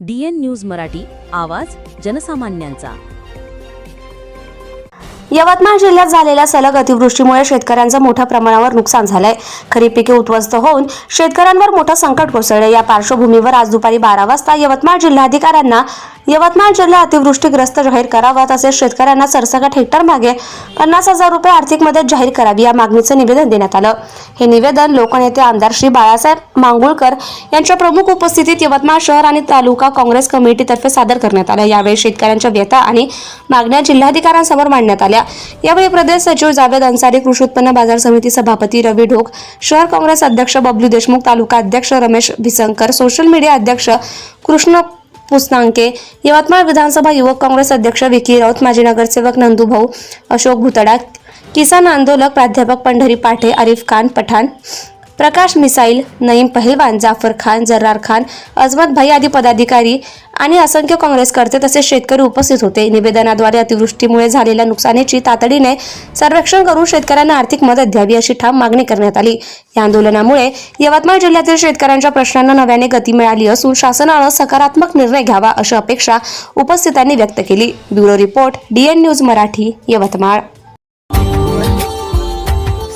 DN news Marathi आवाज जनसामान्यांचा. यवतमाळ जिल्ह्यात झालेल्या सलग अतिवृष्टीमुळे शेतकऱ्यांचं मोठ्या प्रमाणावर नुकसान झालंय. खरीप पिके उद्ध्वस्त होऊन शेतकऱ्यांवर मोठं संकट कोसळलं या पार्श्वभूमीवर आज दुपारी बारा वाजता यवतमाळ जिल्हाधिकाऱ्यांना यवतमाळ जिल्हा अतिवृष्टीग्रस्त जाहीर करावा तसेच शेतकऱ्यांना सरसकट हेक्टर मागे पन्नास हजार रुपये आर्थिक मदत जाहीर करावी या मागणीचं निवेदन देण्यात आलं. हे निवेदन लोकनेते आमदार श्री बाळासाहेब मांगुळकर यांच्या प्रमुख उपस्थितीत यवतमाळ शहर आणि तालुका काँग्रेस कमिटीतर्फे सादर करण्यात आलं. यावेळी शेतकऱ्यांच्या व्यथा आणि मागण्या जिल्हाधिकाऱ्यांसमोर मांडण्यात आल्या. यावेळी प्रदेश सचिव जावेद अन्सारी कृषी उत्पन्न बाजार समिती सभापती रवी ढोक शहर काँग्रेस अध्यक्ष बबलू देशमुख तालुका अध्यक्ष रमेश भिसंकर सोशल मीडिया अध्यक्ष कृष्ण पुसनांके. यवतमाळ विधानसभा युवक काँग्रेस अध्यक्ष विकी राऊत माजी नगरसेवक नंदूभाऊ अशोक भुतडा किसान आंदोलक प्राध्यापक पंढरी पाठे आरिफ खान पठाण प्रकाश मिसाईल नईम पहलवान जाफर खान जर्रार खान अजमत भाई आदी पदाधिकारी आणि असंख्य काँग्रेसकर्ते तसेच शेतकरी उपस्थित होते. निवेदनाद्वारे अतिवृष्टीमुळे झालेल्या नुकसानीची तातडीने सर्वेक्षण करून शेतकऱ्यांना आर्थिक मदत द्यावी अशी ठाम मागणी करण्यात आली. या आंदोलनामुळे यवतमाळ जिल्ह्यातील शेतकऱ्यांच्या प्रश्नांना नव्याने गती मिळाली असून शासनानं सकारात्मक निर्णय घ्यावा अशी अपेक्षा उपस्थितांनी व्यक्त केली. Bureau report DN news Marathi Yavatmal.